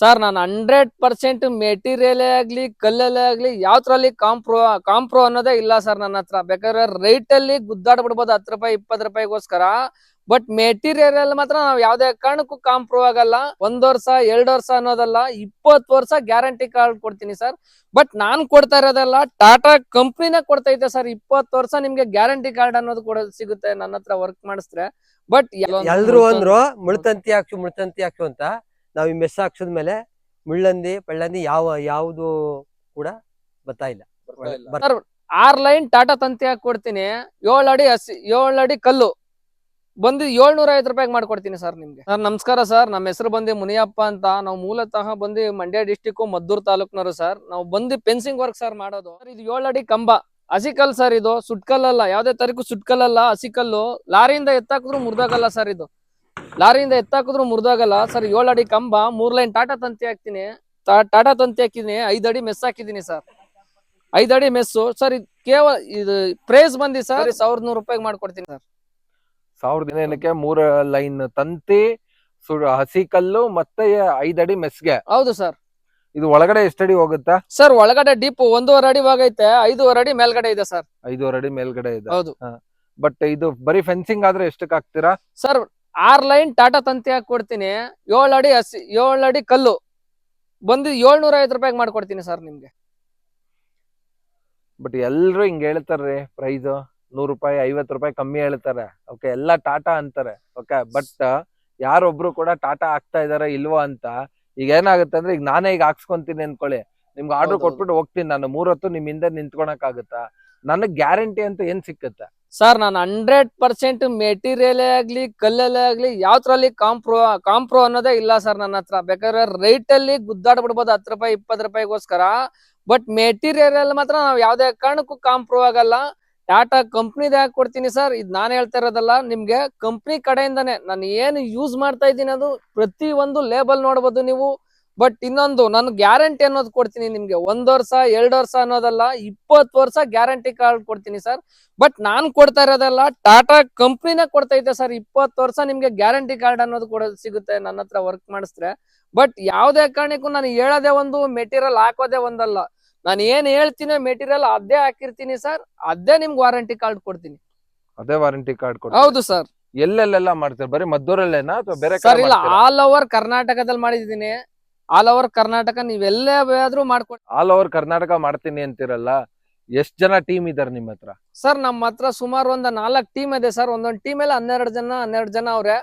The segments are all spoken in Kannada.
ಸರ್, ನಾನು ಹಂಡ್ರೆಡ್ ಪರ್ಸೆಂಟ್ ಮೆಟೀರಿಯಲ್ ಆಗಲಿ, ಕಲ್ಲಲ್ಲೇ ಆಗ್ಲಿ, ಯಾವ್ದ್ರಲ್ಲಿ ಕಾಂಪ್ರೋ ಕಾಂಪ್ರೋ ಅನ್ನೋದೇ ಇಲ್ಲ ಸರ್ ನನ್ನ ಹತ್ರ. ಬೇಕಾದ್ರೆ ರೈಟಲ್ಲಿ ಅಲ್ಲಿ ಗುದ್ದಾಡ್ ಬಿಡ್ಬೋದು ಹತ್ತು ರೂಪಾಯಿ, ಇಪ್ಪತ್ತು ರೂಪಾಯಿಗೋಸ್ಕರ. ಬಟ್ ಮೆಟೀರಿಯಲ್ ಮಾತ್ರ ನಾವು ಯಾವುದೇ ಕಾರಣಕ್ಕೂ ಕಾಂಪ್ರೂವ್ ಆಗಲ್ಲ. ಒಂದ್ ವರ್ಷ, ಎರಡು ವರ್ಷ ಅನ್ನೋದಲ್ಲ, ಇಪ್ಪತ್ತು ವರ್ಷ ಗ್ಯಾರಂಟಿ ಕಾರ್ಡ್ ಕೊಡ್ತೀನಿ ಸರ್. ಬಟ್ ನಾನು ಕೊಡ್ತಾ ಇರೋದಲ್ಲ ಟಾಟಾ ಕಂಪ್ನಿನ ಕೊಡ್ತೈತೆ ಸರ್. ಇಪ್ಪತ್ತು ವರ್ಷ ನಿಮ್ಗೆ ಗ್ಯಾರಂಟಿ ಕಾರ್ಡ್ ಅನ್ನೋದು ಕೂಡ, ಸಿಗುತ್ತೆ ನನ್ನ ಹತ್ರ ವರ್ಕ್ ಮಾಡಿಸಿದ್ರೆ. ಬಟ್ ಎಲ್ಲರೂ ಅಂದ್ರು, ಮುಳ್ತಂತಿ ಹಾಕ್ಸು ಮುಳ್ತಂತಿ ಹಾಕ್ಸು ಅಂತ ನಾವ್ ಈ ಮೆಸ್ ಹಾಕ್ಸದ್ಮೇಲೆ ಮುಳ್ಳಂದಿ ಪಳ್ಳಂದಿ ಯಾವ ಯಾವುದು ಕೂಡ ಬರ್ತಾ ಇಲ್ಲ. ಆರ್ ಲೈನ್ ಟಾಟಾ ತಂತಿ ಹಾಕಿ ಕೊಡ್ತೀನಿ. ಏಳು ಅಡಿ ಹಸಿ ಏಳು ಅಡಿ ಕಲ್ಲು. ಬಂದು ಏಳ್ನೂರ ಐವತ್ತು ರೂಪಾಯಿಗೆ ಮಾಡ್ಕೊಡ್ತೀನಿ ಸರ್ ನಿಮ್ಗೆ. ಸರ್ ನಮಸ್ಕಾರ ಸರ್. ನಮ್ಮ ಹೆಸರು ಬಂದು ಮುನಿಯಪ್ಪ ಅಂತ. ನಾವು ಮೂಲತಃ ಬಂದು ಮಂಡ್ಯ ಡಿಸ್ಟಿಕ್ ಮದ್ದೂರ್ ತಾಲೂಕ್ನವರು ಸರ್. ನಾವು ಬಂದು ಫೆನ್ಸಿಂಗ್ ವರ್ಕ್ ಸರ್ ಮಾಡೋದು. ಸರ್ ಇದು ಏಳು ಅಡಿ ಕಂಬ. ಹಸಿಕಲ್ ಸರ್ ಇದು. ಸುಟ್ಕಲ್ಲಲ್ಲ. ಯಾವ್ದೇ ತರಕು ಸುಟ್ಕಲ್ಲಲ್ಲ. ಹಸಿಕಲ್ಲು ಲಾರಿಯಿಂದ ಎತ್ತಾಕಿದ್ರು ಮುರ್ದಾಗಲ್ಲ ಸರ್ ಇದು. ಲಾರಿಯಿಂದ ಎತ್ತಾಕಿದ್ರು ಮುರಿದಾಗಲ್ಲ. ಸರ್ ಏಳು ಅಡಿ ಕಂಬ ಮೂರ್ ಲೈನ್ ಟಾಟಾ ತಂತಿ ಹಾಕ್ತೀನಿ. ಟಾಟಾ ತಂತಿ ಹಾಕಿದೀನಿ ಐದ್ ಅಡಿ ಮೆಸ್ ಹಾಕಿದೀನಿ ಸರ್. ಐದ್ ಅಡಿ ಮೆಸ್ಸು. ಸರ್ ಇದು ಕೇವಲ ಇದು ಪ್ರೈಸ್ ಬಂದಿ ಸರ್. ಸಾವಿರದ ನೂರು ರೂಪಾಯಿ ಮಾಡ್ಕೊಡ್ತೀನಿ ಸರ್. ಸಾವಿರದ ದಿನಕ್ಕೆ ಮೂರ ಲೈನ್ ತಂತಿ ಸುಡ್ ಹಸಿ ಕಲ್ಲು ಮತ್ತೆ ಐದಡಿ ಮೆಸ್ಗೆ. ಹೌದು ಸರ್. ಇದು ಒಳಗಡೆ ಎಷ್ಟಡಿ ಹೋಗುತ್ತಾ? ಸರ್ ಒಳಗಡೆ ಡೀಪ್ ಒಂದೂವರೆ ಅಡಿ ಹೋಗೈತೆ ಐದೂವರೆ ಅಡಿ ಮೇಲ್ಗಡೆ ಇದೆ ಸರ್. ಐದೂವರೆ ಅಡಿ ಮೇಲ್ಗಡೆ ಇದೆ. ಹೌದು. ಬಟ್ ಇದು ಬರೀ ಫೆನ್ಸಿಂಗ್ ಆದ್ರೆ ಎಷ್ಟಕ್ಕೆ ಹಾಕ್ತೀರಾ ಸರ್ ಆರ್ ಲೈನ್ ಟಾಟಾ ತಂತಿ ಹಾಕಿ ಕೊಡ್ತೀನಿ. ಏಳು ಅಡಿ ಹಸಿ ಏಳು ಅಡಿ ಕಲ್ಲು. ಬಂದು ಏಳ್ನೂರ ಐವತ್ತು ರೂಪಾಯಿಗೆ ಮಾಡ್ಕೊಡ್ತೀನಿ ಸರ್ ನಿಮ್ಗೆ. ಬಟ್ ಎಲ್ರು ಹಿಂಗ್ ಹೇಳ್ತಾರ್ರಿ ಪ್ರೈಸ್ ನೂರು ರೂಪಾಯಿ ಐವತ್ ರೂಪಾಯಿ ಕಮ್ಮಿ ಹೇಳ್ತಾರೆ. ಓಕೆ ಎಲ್ಲ ಟಾಟಾ ಅಂತಾರೆ. ಓಕೆ ಬಟ್ ಯಾರೊಬ್ರು ಕೂಡ ಟಾಟಾ ಹಾಕ್ತಾ ಇದಾರೆ ಇಲ್ವಾ ಅಂತ ಈಗ ಏನಾಗುತ್ತೆ ಅಂದ್ರೆ ಈಗ ನಾನೇ ಈಗ ಹಾಕ್ಸ್ಕೊಂತೀನಿ ಅನ್ಕೊಳ್ಳಿ. ನಿಮ್ಗೆ ಆರ್ಡರ್. ಕೊಟ್ಬಿಟ್ಟು ಹೋಗ್ತೀನಿ ನಾನು. ಮೂರೊತ್ತು ನಿಮ್ ಹಿಂದೆ ನಿಂತ್ಕೊಳಕ್ ಆಗುತ್ತಾ ನನಗ್ ಗ್ಯಾರಂಟಿ ಅಂತ ಏನ್ ಸಿಕ್ಕತ್ತೆ? ಸರ್ ನಾನು ಹಂಡ್ರೆಡ್ ಪರ್ಸೆಂಟ್ ಮೆಟೀರಿಯಲ್ ಆಗ್ಲಿ, ಕಲ್ಲಲ್ಲೇ ಆಗ್ಲಿ, ಯಾವ್ದ್ರಲ್ಲಿ ಕಾಂಪ್ರೋ ಕಾಂಪ್ರೋ ಅನ್ನೋದೇ ಇಲ್ಲ ಸರ್ ನನ್ನ ಹತ್ರ. ಬೇಕಾದ್ರೆ ರೈಟ್ ಅಲ್ಲಿ ಗುದ್ದಾಡ್ ಬಿಡ್ಬೋದು ಹತ್ತು ರೂಪಾಯಿ, ಇಪ್ಪತ್ತು ರೂಪಾಯಿಗೋಸ್ಕರ. ಬಟ್ ಮೆಟೀರಿಯಲ್ ಮಾತ್ರ ನಾವು ಯಾವುದೇ ಕಾರಣಕ್ಕೂ ಕಾಂಪ್ರೋ ಆಗಲ್ಲ. ಟಾಟಾ ಕಂಪ್ನಿದ ಹಾಕಿ ಕೊಡ್ತೀನಿ ಸರ್ ಇದು ನಾನು ಹೇಳ್ತಾ ಇರೋದಲ್ಲ, ನಿಮ್ಗೆ ಕಂಪ್ನಿ ಕಡೆಯಿಂದಾನೆ. ನಾನು ಏನು ಯೂಸ್ ಮಾಡ್ತಾ ಇದ್ದೀನಿ ಅದು ಪ್ರತಿ ಒಂದು ಲೇಬಲ್ ನೋಡ್ಬೋದು ನೀವು. ಬಟ್ ಇನ್ನೊಂದು ನಾನು ಗ್ಯಾರಂಟಿ ಅನ್ನೋದು ಕೊಡ್ತೀನಿ ನಿಮ್ಗೆ. ಒಂದ್ ವರ್ಷ ಎರಡ್ ವರ್ಷ ಅನ್ನೋದಲ್ಲ ಇಪ್ಪತ್ತು ವರ್ಷ ಗ್ಯಾರಂಟಿ ಕಾರ್ಡ್ ಕೊಡ್ತೀನಿ ಸರ್ ಬಟ್ ನಾನ್ ಕೊಡ್ತಾ ಇರೋದಲ್ಲ ಟಾಟಾ ಕಂಪ್ನಿನ ಇದ್ದೆ ಸರ್ ಇಪ್ಪತ್ತು ವರ್ಷ ನಿಮ್ಗೆ ಗ್ಯಾರಂಟಿ ಕಾರ್ಡ್ ಅನ್ನೋದು ಕೂಡ ಸಿಗುತ್ತೆ ನನ್ನ ಹತ್ರ ವರ್ಕ್ ಮಾಡಿಸಿದ್ರೆ. ಬಟ್ ಯಾವ್ದೇ ಕಾರಣಕ್ಕೂ ನಾನು ಹೇಳೋದೇ ಒಂದು ಮೆಟೀರಿಯಲ್ ಹಾಕೋದೇ ಒಂದಲ್ಲ. ನಾನು ಏನ್ ಹೇಳ್ತೀನಿ ಮೆಟೀರಿಯಲ್ ಅದೇ ಹಾಕಿರ್ತೀನಿ ಸರ್ ಅದೇ ನಿಮ್ಗೆ ವಾರಂಟಿ ಕಾರ್ಡ್ ಕೊಡ್ತೀನಿ. ಅದೇ ವಾರಂಟಿ ಕಾರ್ಡ್ ಹೌದು ಸರ್ ಎಲ್ಲೆಲ್ಲೆಲ್ಲ ಮಾಡ್ತಾರೆ? ಬರೀ ಮದ್ದೂರಲ್ಲೇನಾ ಅಥವಾ ಬೇರೆ ಇಲ್ಲ ಆಲ್ ಓವರ್ ಕರ್ನಾಟಕದಲ್ಲಿ ಮಾಡಿದೀನಿ ಆಲ್ ಓವರ್ ಕರ್ನಾಟಕ ನೀವೆಲ್ಲೇ ಆದ್ರೂ ಮಾಡ್ಕೊಡಿ. ಆಲ್ ಓವರ್ ಕರ್ನಾಟಕ ಮಾಡ್ತೀನಿ ಅಂತಿರಲ್ಲ ಎಷ್ಟ್ ಜನ ಟೀಮ್ ಇದಾರೆ ನಿಮ್ ಹತ್ರ? ಸರ್ ನಮ್ಮ ಹತ್ರ ಸುಮಾರು ಒಂದ್ ನಾಲ್ಕು ಟೀಮ್ ಇದೆ ಸರ್ ಒಂದೊಂದ್ ಟೀಮ್ ಅಲ್ಲಿ ಹನ್ನೆರಡು ಜನ ಹನ್ನೆರಡು ಜನ ಅವ್ರೆ.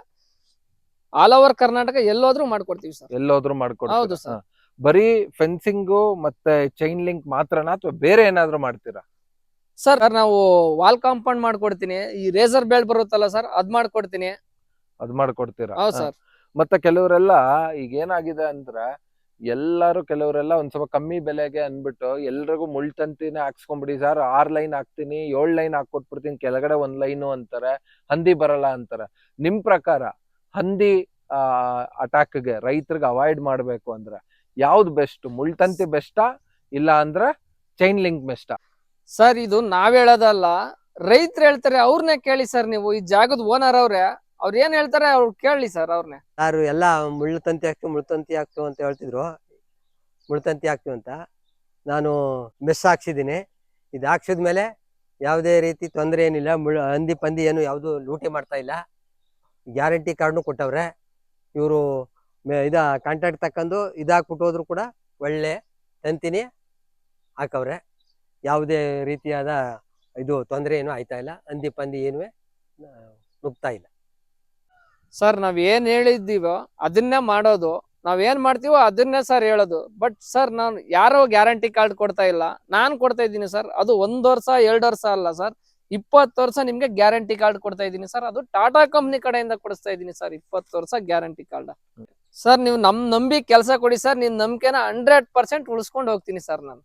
ಆಲ್ ಓವರ್ ಕರ್ನಾಟಕ ಎಲ್ಲೋದ್ರೂ ಮಾಡ್ಕೊಡ್ತೀವಿ ಸರ್ ಎಲ್ಲೋದ್ರು ಹೌದು ಮಾಡ್ಕೊಡ್ತೀರಾ sir. ಹಾ. ಬರೀ ಫೆನ್ಸಿಂಗ್ ಮತ್ತೆ ಚೈನ್ ಲಿಂಕ್ ಮಾತ್ರನಾ ಅಥವಾ ಬೇರೆ ಏನಾದ್ರು ಮಾಡ್ತೀರಾ? ಸರ್ ನಾವು ವಾಲ್ ಕಾಂಪೌಂಡ್ ಮಾಡ್ಕೊಡ್ತೀನಿ. ಈ ರೇಸರ್ ಬೆಲ್ಟ್ ಬರುತ್ತಲ್ಲ ಸರ್ ಅದ್ ಮಾಡ್ಕೊಡ್ತೀನಿ. ಅದ್ ಮಾಡ್ಕೊಡ್ತೀರಾ? ಹೌದು ಸರ್ ಮತ್ತೆ ಕೆಲವರೆಲ್ಲ ಈಗ ಏನಾಗಿದೆ ಅಂದ್ರೆ ಎಲ್ಲಾರು ಕೆಲವರೆಲ್ಲ ಒಂದ್ ಸ್ವಲ್ಪ ಕಮ್ಮಿ ಬೆಲೆಗೆ ಅನ್ಬಿಟ್ಟು ಎಲ್ರಿಗೂ ಮುಳ್ತಂತಿನೇ ಹಾಕ್ಸ್ಕೊಂಡ್ಬಿಡಿ ಸರ್, ಆರ್ ಲೈನ್ ಹಾಕ್ತೀನಿ, ಏಳ್ ಲೈನ್ ಹಾಕೊಟ್ಬಿಡ್ತೀನಿ ಕೆಳಗಡೆ ಒಂದ್ ಲೈನು ಅಂತಾರೆ, ಹಂದಿ ಬರಲ್ಲ ಅಂತಾರೆ. ನಿಮ್ ಪ್ರಕಾರ ಹಂದಿ, ಆ, ಅಟ್ಯಾಕ್ಗೆ ರೈತರಿಗೆ ಅವಾಯ್ಡ್ ಮಾಡ್ಬೇಕು ಅಂದ್ರೆ ಯಾವ್ದು ಬೆಸ್ಟ್? ಮುಳ್ತಂತಿ ಬೆಸ್ಟಾ ಇಲ್ಲ ಅಂದ್ರೆ ಚೈನ್ ಲಿಂಕ್ ಬೆಸ್ಟಾ? ಸರ್, ಇದು ನಾವ್ ಹೇಳೋದಲ್ಲ, ರೈತರು ಹೇಳ್ತಾರೆ ಅವ್ರನ್ನೇ ಕೇಳಿ ಸರ್ ನೀವು, ಈ ಜಾಗದ ಓನರ್ ಅವ್ರೆ ಅವ್ರ ಏನ್ ಹೇಳ್ತಾರೆ ಅವ್ರು ಕೇಳಲಿ ಸರ್ ಅವ್ರನ್ನೇ ಯಾರು ಎಲ್ಲ ಮುಳ್ಳು ತಂತಿ ಹಾಕ್ತಿವಿ ಮುಳ್ಳು ತಂತಿ ಹಾಕ್ತಿವಿ ಅಂತ ಹೇಳ್ತಿದ್ರು. ಮುಳ್ಳು ತಂತಿ ಹಾಕ್ತಿವಿ ಅಂತ. ನಾನು ಮೆಸ್ ಹಾಕ್ಸಿದ್ದೀನಿ. ಇದು ಹಾಕ್ಸಿದ್ಮೇಲೆ ಯಾವುದೇ ರೀತಿ ತೊಂದರೆ ಏನಿಲ್ಲ. ಮುಳ್ಳು, ಹಂದಿ ಪಂದಿ ಏನು ಯಾವುದು ಲೂಟಿ ಮಾಡ್ತಾ ಇಲ್ಲ. ಗ್ಯಾರಂಟಿ ಕಾರ್ಡ್ನು ಕೊಟ್ಟವ್ರೆ. ಇವರು ಇದ ಕಾಂಟ್ಯಾಕ್ಟ್ ತಕ್ಕಂದು ಇದಾಗಿ ಹಾಕ್ಬಿಟ್ಟು ಹೋದ್ರು ಕೂಡ ಒಳ್ಳೆ ತಂತಿನಿ ಹಾಕವ್ರೆ. ಯಾವುದೇ ರೀತಿಯಾದ ಇದು ತೊಂದರೆ ಏನು ಆಯ್ತಾ ಇಲ್ಲ. ಹಂದಿ ಪಂದಿ ಏನೂ ನುಗ್ತಾ ಇಲ್ಲ. ಸರ್ ನಾವ್ ಏನ್ ಹೇಳಿದ್ದೀವೋ ಅದನ್ನೇ ಮಾಡೋದು. ನಾವ್ ಏನ್ ಮಾಡ್ತೀವೋ ಅದನ್ನೇ ಸರ್ ಹೇಳೋದು. ಬಟ್ ಸರ್ ನಾನು ಯಾರೋ ಗ್ಯಾರಂಟಿ ಕಾರ್ಡ್ ಕೊಡ್ತಾ ಇಲ್ಲ. ನಾನ್ ಕೊಡ್ತಾ ಇದ್ದೀನಿ ಸರ್. ಅದು ಒಂದ್ ವರ್ಷ, ಎರಡು ವರ್ಷ ಅಲ್ಲ ಸರ್. ಇಪ್ಪತ್ತು ವರ್ಷ ನಿಮ್ಗೆ ಗ್ಯಾರಂಟಿ ಕಾರ್ಡ್ ಕೊಡ್ತಾ ಇದ್ದೀನಿ ಸರ್. ಅದು ಟಾಟಾ ಕಂಪ್ನಿ ಕಡೆಯಿಂದ ಕೊಡಿಸ್ತಾ ಇದ್ದೀನಿ ಸರ್. ಇಪ್ಪತ್ತು ವರ್ಷ ಗ್ಯಾರಂಟಿ ಕಾರ್ಡ್. ಸರ್ ನೀವು ನಮ್ ನಂಬಿ ಕೆಲಸ ಕೊಡಿ ಸರ್. ನಿಮ್ ನಂಬಿಕೆನ ಹಂಡ್ರೆಡ್ ಪರ್ಸೆಂಟ್ ಉಳಿಸ್ಕೊಂಡು ಹೋಗ್ತೀನಿ ಸರ್ ನಾನು.